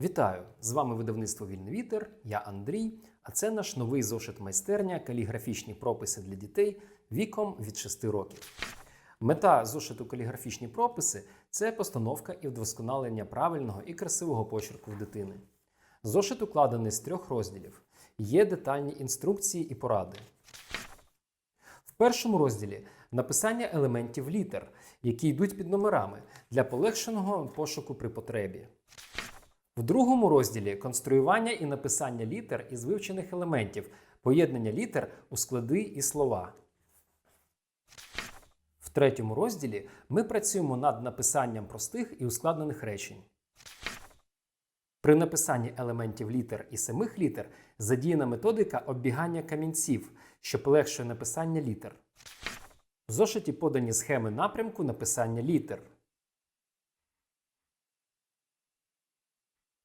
Вітаю! З вами видавництво Вільний вітер. Я Андрій. А це наш новий зошит майстерня каліграфічні прописи для дітей віком від 6 років. Мета зошиту каліграфічні прописи це постановка і вдосконалення правильного і красивого почерку в дитини. Зошит укладений з трьох розділів. Є детальні інструкції і поради. В першому розділі написання елементів літер, які йдуть під номерами для полегшеного пошуку при потребі. В другому розділі конструювання і написання літер із вивчених елементів, поєднання літер у склади і слова. В третьому розділі ми працюємо над написанням простих і ускладнених речень. При написанні елементів літер і самих літер задіяна методика оббігання камінців, що полегшує написання літер. В зошиті подані схеми напрямку написання літер.